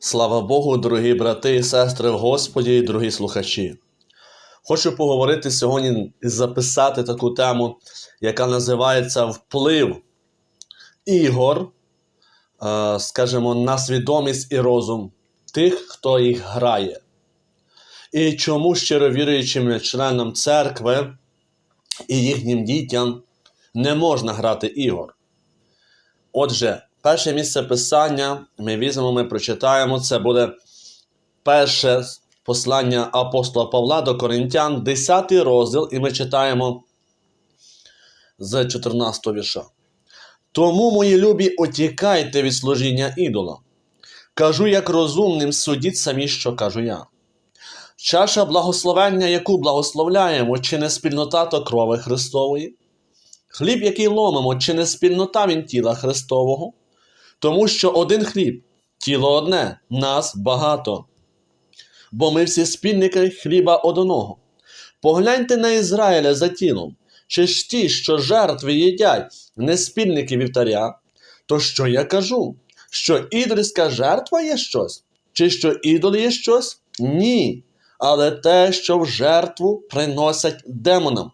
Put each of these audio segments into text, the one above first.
Слава Богу, дорогі брати і сестри в Господі і дорогі слухачі. Хочу поговорити сьогодні і записати таку тему, яка називається Вплив ігор, е, скажімо, на свідомість і розум тих, хто їх грає. І чому щиро віруючим членам церкви і їхнім дітям не можна грати ігор. Отже, перше місце писання ми візьмемо, ми прочитаємо. Це буде перше послання апостола Павла до Коринтян, 10 розділ, і ми читаємо з 14 вірша. Тому, мої любі, отікайте від служіння ідола. Кажу, як розумним, судіть самі, що кажу я. Чаша благословення, яку благословляємо, чи не спільнота то крови Христової? Хліб, який ломимо, чи не спільнота він тіла Христового? Тому що один хліб, тіло одне, нас багато. Бо ми всі спільники хліба одного. Погляньте на Ізраїля за тілом, чи ж ті, що жертви їдять, не спільники вівтаря, то що я кажу? Що ідольська жертва є щось? Чи що ідол є щось? Ні. Але те, що в жертву приносять демонам,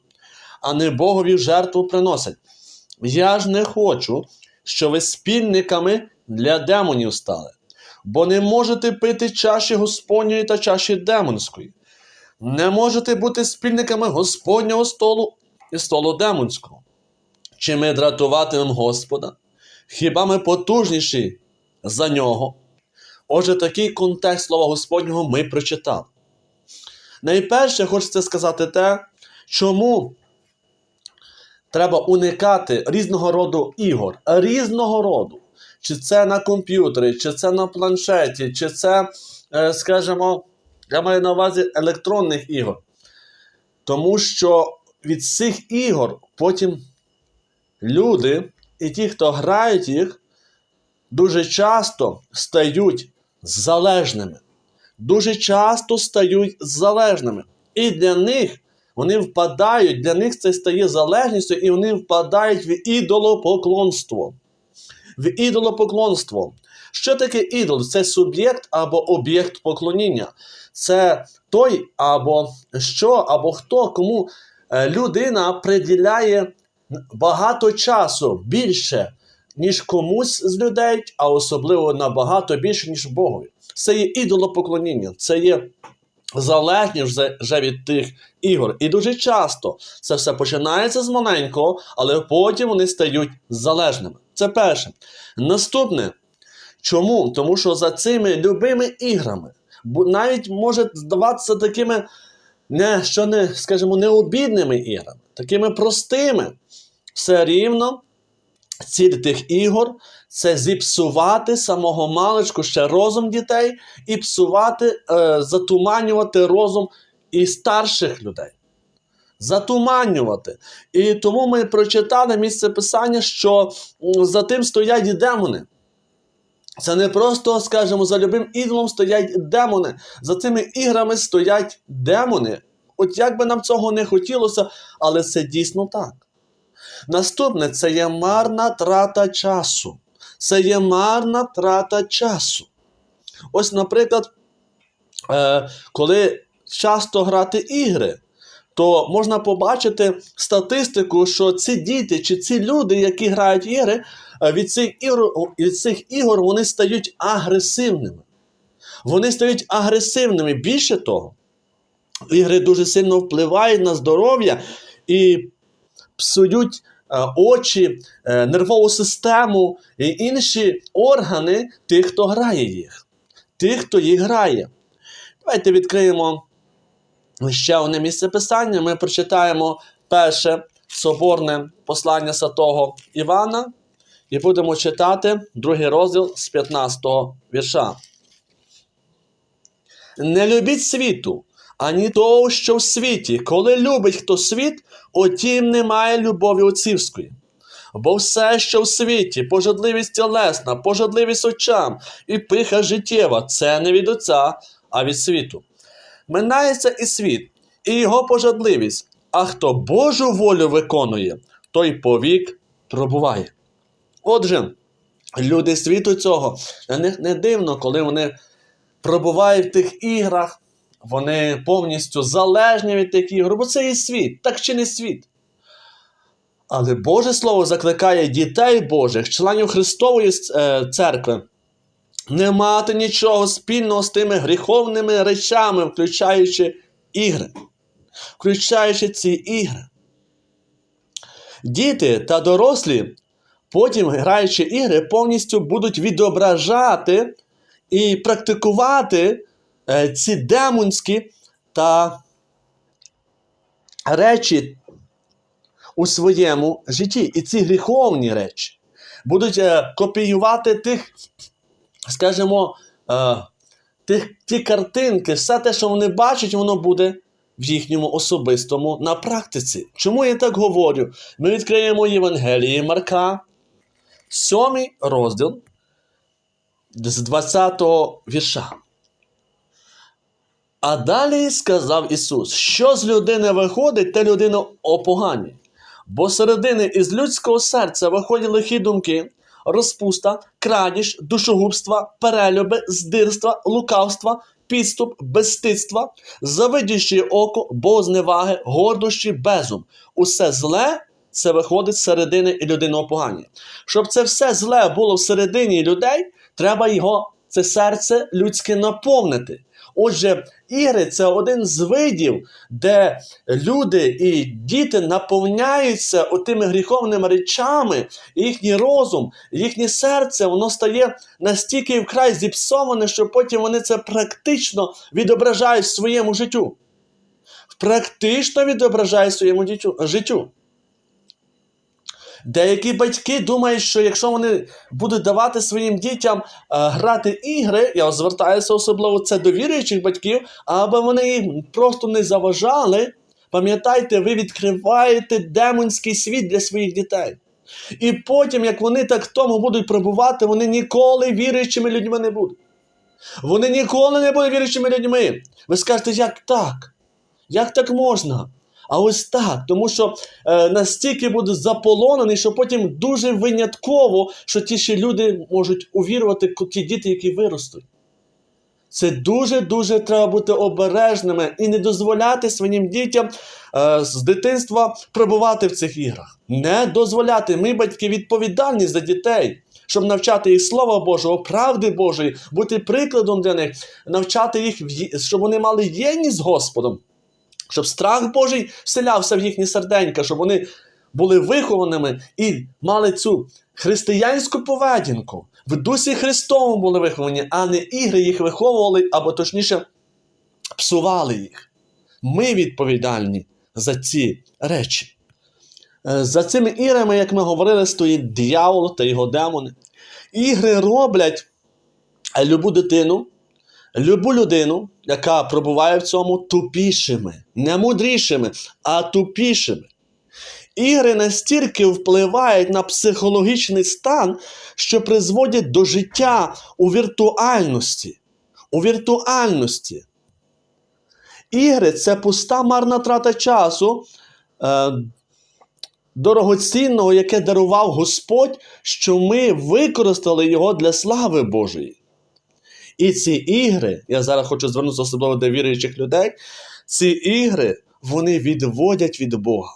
а не Богові в жертву приносять. Я ж не хочу, що ви спільниками для демонів стали, бо не можете пити чаші Господньої та чаші демонської. Не можете бути спільниками Господнього столу і столу демонського. Чи ми дратуватимемо Господа? Хіба ми потужніші за нього? Отже, такий контекст слова Господнього ми прочитали. Найперше хочеться сказати те, чому треба уникати різного роду ігор, різного роду. Чи це на комп'ютері, чи це на планшеті, чи це, е, скажімо, я маю на увазі електронних ігор. Тому що від цих ігор потім люди і ті, хто грають їх, дуже часто стають залежними. Дуже часто стають залежними. І для них вони впадають, для них це стає залежністю, і вони впадають в ідолопоклонство. В ідолопоклонство. Що таке ідол? Це суб'єкт або об'єкт поклоніння. Це той або що, або хто, кому е, людина приділяє багато часу більше, ніж комусь з людей, а особливо набагато більше, ніж Богові. Це є ідолопоклоніння, це є залежність вже- вже від тих ігор. І дуже часто це все починається з маленького, але потім вони стають залежними. Це перше. Наступне. Чому? Тому що за цими любими іграми, навіть може здаватися такими, не, що не, скажімо, необідними іграми, такими простими, все рівно ціль тих ігор це зіпсувати самого маличку ще розум дітей і псувати, е, затуманювати розум і старших людей. Затуманювати. І тому ми прочитали місце писання, що за тим стоять демони. Це не просто, скажімо, за любим ідолом стоять демони. За цими іграми стоять демони. От як би нам цього не хотілося, але це дійсно так. Наступне це є марна трата часу. Це є марна трата часу. Ось, наприклад, е, коли часто грати ігри, то можна побачити статистику, що ці діти чи ці люди, які грають ігри, е, від цих ігор, від цих ігор вони стають агресивними. Вони стають агресивними. Більше того, ігри дуже сильно впливають на здоров'я і псують очі, е, нервову систему і інші органи тих, хто грає їх, тих, хто їх грає. Давайте відкриємо ще одне місце писання. Ми прочитаємо перше соборне послання святого Івана і будемо читати другий розділ з 15 вірша. Не любіть світу, ані того, що в світі. Коли любить хто світ, отім немає любові отцівської. Бо все, що в світі, пожадливість тілесна, пожадливість очам і пиха життєва, це не від Отця, а від світу. Минається і світ, і його пожадливість, а хто Божу волю виконує, той повік пробуває. Отже, люди світу цього, для них не дивно, коли вони пробувають в тих іграх, вони повністю залежні від тих ігор, бо це і світ, так чи не світ. Але Боже Слово закликає дітей Божих, членів Христової е, церкви, не мати нічого спільного з тими гріховними речами, включаючи ігри, включаючи ці ігри. Діти та дорослі, потім граючи ігри, повністю будуть відображати і практикувати ці демонські та речі у своєму житті. І ці гріховні речі будуть е, копіювати тих, скажімо, е, тих, ті картинки, все те, що вони бачать, воно буде в їхньому особистому на практиці. Чому я так говорю? Ми відкриємо Євангеліє Марка, сьомий розділ з 20 вірша. А далі сказав Ісус, що з людини виходить, те людина опоганює. Бо середини із людського серця виходять лихі думки, розпуста, крадіж, душогубства, перелюби, здирства, лукавства, підступ, безстидства, завидящі око, бозневаги, гордощі, безум. Усе зле це виходить з середини і людиного погані. Щоб це все зле було всередині людей, треба його, це серце людське наповнити. Отже, ігри це один з видів, де люди і діти наповняються отими гріховними речами, і їхній розум, їхнє серце, воно стає настільки вкрай зіпсоване, що потім вони це практично відображають в своєму життю. Практично відображають своєму життю. Деякі батьки думають, що якщо вони будуть давати своїм дітям е, грати ігри, я звертаюся особливо це до віруючих батьків, аби вони їм просто не заважали. Пам'ятайте, ви відкриваєте демонський світ для своїх дітей. І потім, як вони так в тому будуть пробувати, вони ніколи віруючими людьми не будуть. Вони ніколи не будуть віруючими людьми. Ви скажете, як так? Як так можна? А ось так, тому що е, настільки будуть заполонені, що потім дуже винятково, що ті ще люди можуть увірувати ті діти, які виростуть. Це дуже-дуже треба бути обережними і не дозволяти своїм дітям е, з дитинства пробувати в цих іграх. Не дозволяти. Ми, батьки, відповідальні за дітей, щоб навчати їх Слова Божого, правди Божої, бути прикладом для них, навчати їх, щоб вони мали єдність з Господом щоб страх Божий вселявся в їхні серденька, щоб вони були вихованими і мали цю християнську поведінку. В дусі Христовому були виховані, а не ігри їх виховували, або точніше псували їх. Ми відповідальні за ці речі. Е, За цими іграми, як ми говорили, стоїть диявол та його демони. Ігри роблять любу дитину, любу людину, яка пробуває в цьому тупішими, не мудрішими, а тупішими. Ігри настільки впливають на психологічний стан, що призводять до життя у віртуальності. У віртуальності. Ігри це пуста марна трата часу, е, дорогоцінного, яке дарував Господь, що ми використали його для слави Божої. І ці ігри, я зараз хочу звернутися особливо до віруючих людей, ці ігри вони відводять від Бога.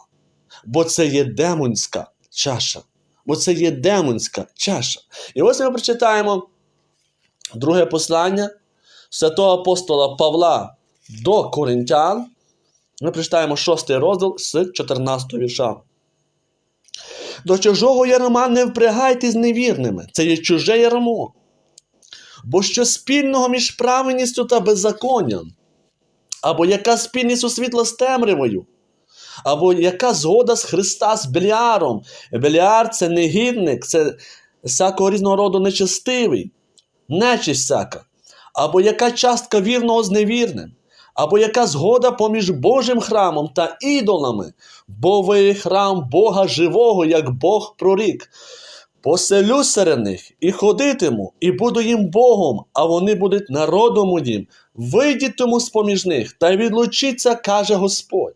Бо це є демонська чаша. Бо це є демонська чаша. І ось ми прочитаємо друге послання святого апостола Павла до Коринтян. Ми прочитаємо шостий розділ з 14 вірша. До чужого ярма не впрягайтесь невірними. Це є чуже ярмо. Бо що спільного між праведністю та беззаконням? Або яка спільність у світла з темрявою? Або яка згода з Христа з Беліаром? Беліар це негідник, це всякого різного роду нечестивий, нечисть всяка. Або яка частка вірного з невірним? Або яка згода поміж Божим храмом та ідолами, бо ви храм Бога живого, як Бог прорік. Поселю серед них і ходитиму, і буду їм Богом, а вони будуть народом моїм. Вийдіть тому з поміж них, та й відлучіться, каже Господь.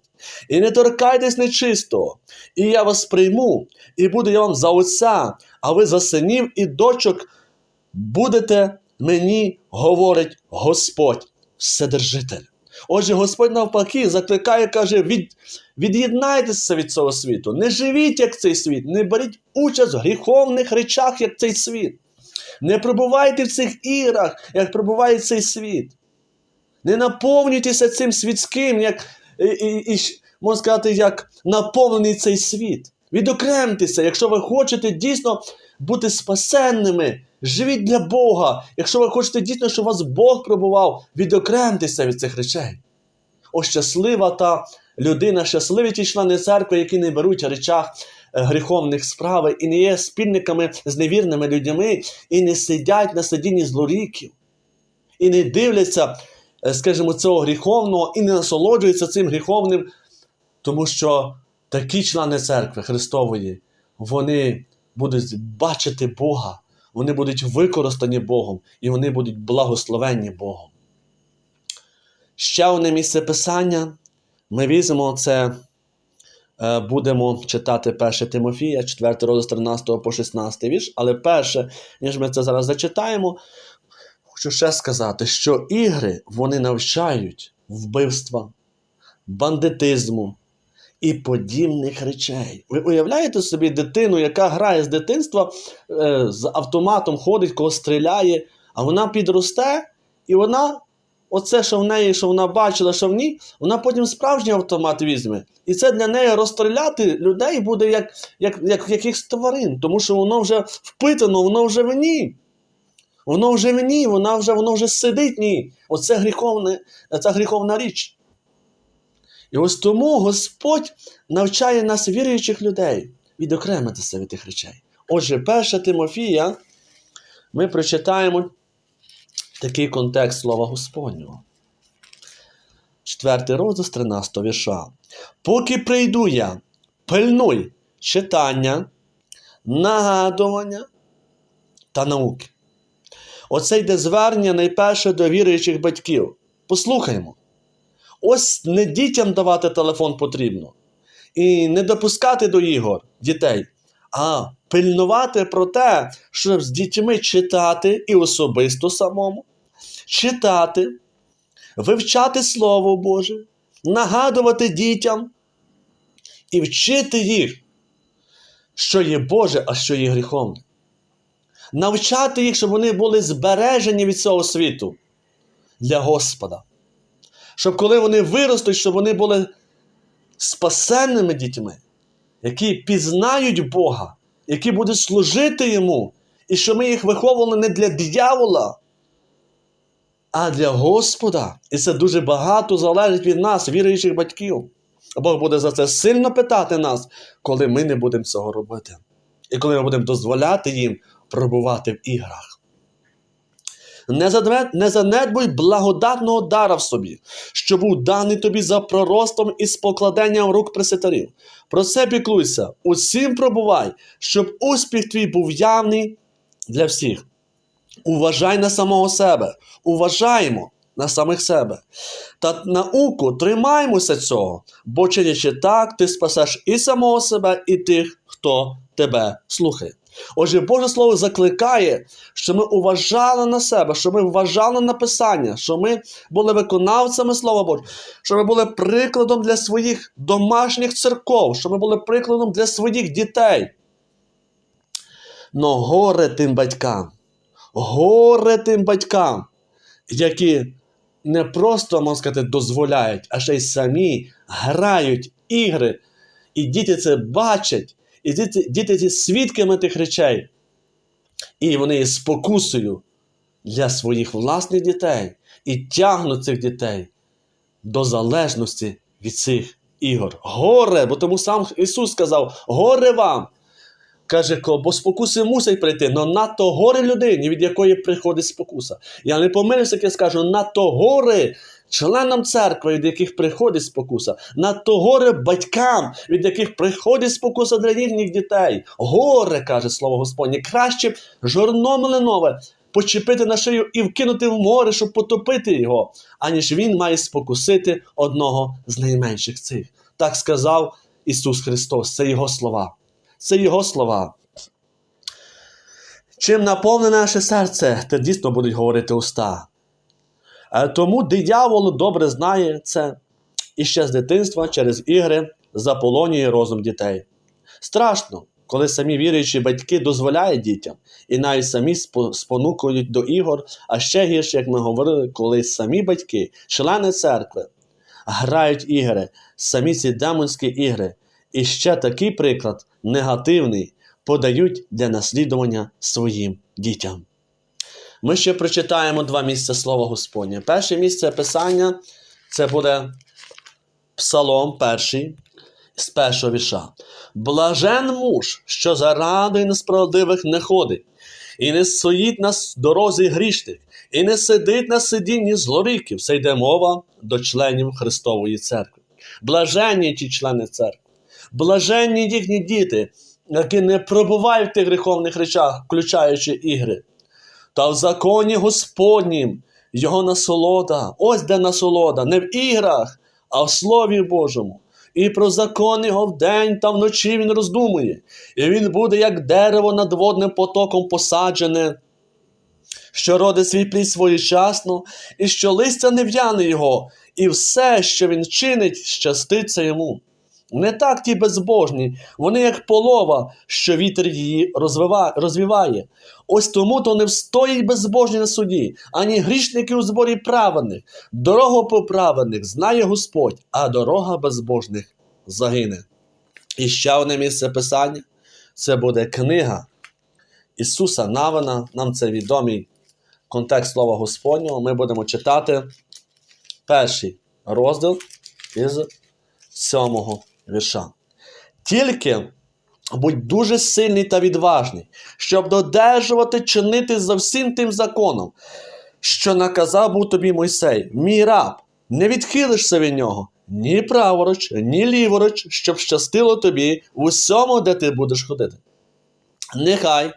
І не торкайтесь нечистого, і я вас прийму, і буду я вам за отця, а ви за синів і дочок будете мені говорить Господь Вседержитель. Отже, Господь навпаки закликає, каже: від, від'єднайтеся від цього світу, не живіть як цей світ, не беріть участь в гріховних речах, як цей світ. Не пробувайте в цих іграх, як пробуває цей світ. Не наповнюйтеся цим світським, як, і, і, і, можна сказати, як наповнений цей світ. Відокремтеся, якщо ви хочете дійсно бути спасенними, живіть для Бога. Якщо ви хочете дійсно, щоб вас Бог пробував, відокремтеся від цих речей. О, щаслива та людина, щасливі ті члени церкви, які не беруть речах е, гріховних справ і не є спільниками з невірними людьми, і не сидять на сидінні злоріків, і не дивляться, е, скажімо, цього гріховного, і не насолоджуються цим гріховним, тому що такі члени церкви Христової, вони будуть бачити Бога, вони будуть використані Богом, і вони будуть благословенні Богом. Ще одне місце Писання. Ми візьмемо це, е, будемо читати 1 Тимофія, 4 розділ 13 по 16 вірш. Але перше, ніж ми це зараз зачитаємо, хочу ще сказати, що ігри вони навчають вбивства, бандитизму і подібних речей. Ви уявляєте собі дитину, яка грає з дитинства, е, з автоматом ходить, кого стріляє, а вона підросте, і вона, оце, що в неї, що вона бачила, що в ній, вона потім справжній автомат візьме. І це для неї розстріляти людей буде як, як, як якихось тварин, тому що воно вже впитано, воно вже в ній. Воно вже в ній, вона вже, воно вже сидить в ній. Оце гріховне, ця гріховна річ. І ось тому Господь навчає нас, віруючих людей, відокремитися від тих речей. Отже, 1 Тимофія, ми прочитаємо такий контекст Слова Господнього. Четвертий розділ з 13 вірша. Поки прийду я, пильнуй читання, нагадування та науки. Оце йде звернення найперше до віруючих батьків. Послухаймо. Ось не дітям давати телефон потрібно. І не допускати до ігор дітей, а пильнувати про те, щоб з дітьми читати і особисто самому, читати, вивчати Слово Боже, нагадувати дітям і вчити їх, що є Боже, а що є гріховне. Навчати їх, щоб вони були збережені від цього світу для Господа щоб коли вони виростуть, щоб вони були спасенними дітьми, які пізнають Бога, які будуть служити Йому, і що ми їх виховували не для диявола, а для Господа. І це дуже багато залежить від нас, віруючих батьків. Бог буде за це сильно питати нас, коли ми не будемо цього робити. І коли ми будемо дозволяти їм пробувати в іграх. Не занедбуй благодатного дара в собі, що був даний тобі за проростом і з покладенням рук пресвітерів. Про це піклуйся, усім пробувай, щоб успіх твій був явний для всіх. Уважай на самого себе, уважаємо на самих себе. Та науку тримаймося цього, бо чинячи так, ти спасеш і самого себе, і тих, хто тебе слухає. Отже, Боже Слово закликає, що ми уважали на себе, що ми вважали на Писання, що ми були виконавцями Слова Божого, що ми були прикладом для своїх домашніх церков, що ми були прикладом для своїх дітей. Но горе тим батькам, горе тим батькам, які не просто, можна сказати, дозволяють, а ще й самі грають ігри. І діти це бачать, і діти, діти ці свідками тих речей. І вони є спокусою для своїх власних дітей і тягнуть цих дітей до залежності від цих ігор. Горе, бо тому сам Ісус сказав: горе вам! Каже, бо спокуси мусять прийти, але надто горе людині, від якої приходить спокуса. Я не помилився, як я скажу, надто горе членам церкви, від яких приходить спокуса, надто горе батькам, від яких приходить спокуса для їхніх дітей. Горе, каже слово Господнє, краще жорно млинове почепити на шию і вкинути в море, щоб потопити його, аніж він має спокусити одного з найменших цих. Так сказав Ісус Христос, це Його слова. Це Його слова. Чим наповнене наше серце, те дійсно будуть говорити уста. Е, Тому диявол добре знає це і ще з дитинства через ігри заполонює розум дітей. Страшно, коли самі віруючі батьки дозволяють дітям і навіть самі спонукують до ігор, а ще гірше, як ми говорили, коли самі батьки, члени церкви, грають ігри, самі ці демонські ігри. І ще такий приклад негативний подають для наслідування своїм дітям. Ми ще прочитаємо два місця Слова Господнє. Перше місце Писання це буде Псалом перший з першого віша. Блажен муж, що заради несправедливих не ходить, і не стоїть на дорозі грішних, і не сидить на сидінні злориків. Це йде мова до членів Христової церкви. Блаженні ті члени церкви, блаженні їхні діти, які не пробувають в тих гріховних речах, включаючи ігри. Та в законі Господнім його насолода. Ось де насолода, не в іграх, а в Слові Божому. І про закон його вдень та вночі він роздумує, і він буде, як дерево над водним потоком посаджене, що родить свій плід своєчасно, і що листя не в'яне його, і все, що він чинить, щаститься йому. Не так ті безбожні, вони як полова, що вітер її розвива- розвіває. Ось тому то не встоїть безбожні на суді, ані грішники у зборі праведних. Дорогу поправених знає Господь, а дорога безбожних загине. І ще одне місце писання це буде книга Ісуса Навина. Нам це відомий контекст Слова Господнього. Ми будемо читати перший розділ із сьомого вірша. Тільки будь дуже сильний та відважний, щоб додержувати чинити за всім тим законом, що наказав був тобі Мойсей, мій раб, не відхилишся від нього ні праворуч, ні ліворуч, щоб щастило тобі в усьому, де ти будеш ходити. Нехай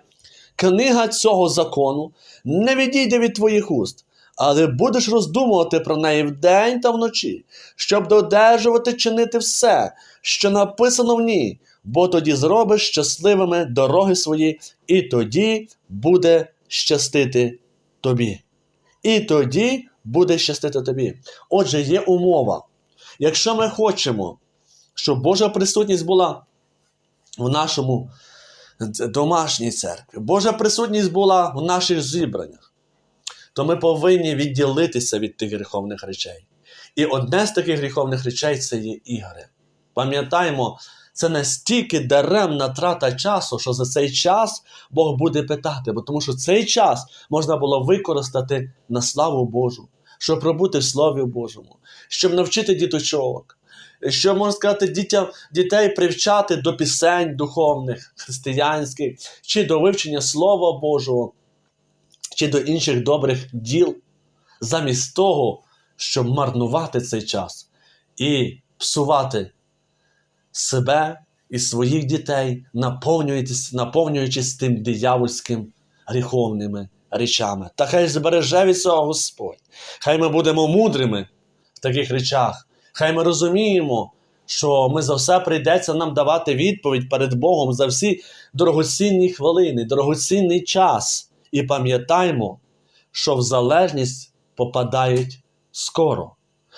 книга цього закону не відійде від твоїх уст, але будеш роздумувати про неї вдень та вночі, щоб додержувати чинити все, що написано в ній, бо тоді зробиш щасливими дороги свої, і тоді буде щастити тобі. І тоді буде щастити тобі. Отже, є умова. Якщо ми хочемо, щоб Божа присутність була в нашому домашній церкві, Божа присутність була в наших зібраннях, то ми повинні відділитися від тих гріховних речей. І одне з таких гріховних речей це є ігри. Пам'ятаємо, це настільки даремна трата часу, що за цей час Бог буде питати, бо тому що цей час можна було використати на славу Божу, щоб пробути в Слові Божому, щоб навчити діточок, щоб, можна сказати, дітям, дітей привчати до пісень духовних, християнських, чи до вивчення Слова Божого, чи до інших добрих діл, замість того, щоб марнувати цей час і псувати себе і своїх дітей, наповнюючись, тим диявольським гріховними речами. Та хай збереже від цього Господь. Хай ми будемо мудрими в таких речах. Хай ми розуміємо, що ми за все прийдеться нам давати відповідь перед Богом за всі дорогоцінні хвилини, дорогоцінний час. І пам'ятаймо, що в залежність попадають скоро.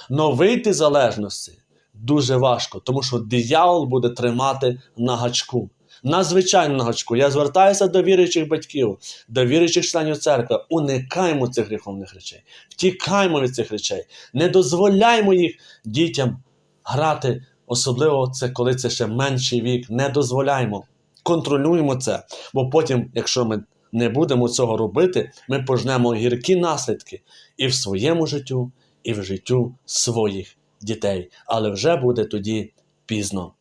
Но вийти з залежності дуже важко, тому що диявол буде тримати на гачку. Надзвичайно на гачку. Я звертаюся до віруючих батьків, до віруючих членів церкви. Уникаймо цих гріховних речей, втікаймо від цих речей, не дозволяймо їх дітям грати, особливо це коли це ще менший вік. Не дозволяймо. Контролюємо це, бо потім, якщо ми не будемо цього робити, ми пожнемо гіркі наслідки і в своєму життю, і в життю своїх дітей. Але вже буде тоді пізно.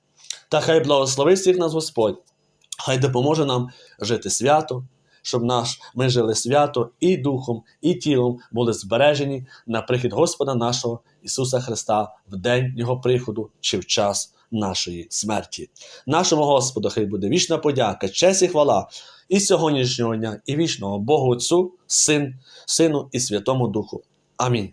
Та хай благословить всіх нас Господь, хай допоможе нам жити свято, щоб наш, ми жили свято і духом, і тілом були збережені на прихід Господа нашого Ісуса Христа в день Його приходу чи в час нашої смерті. Нашому Господу хай буде вічна подяка, честь і хвала і сьогоднішнього дня, і вічного Богу Отцю, Син, Сину і Святому Духу. Амінь.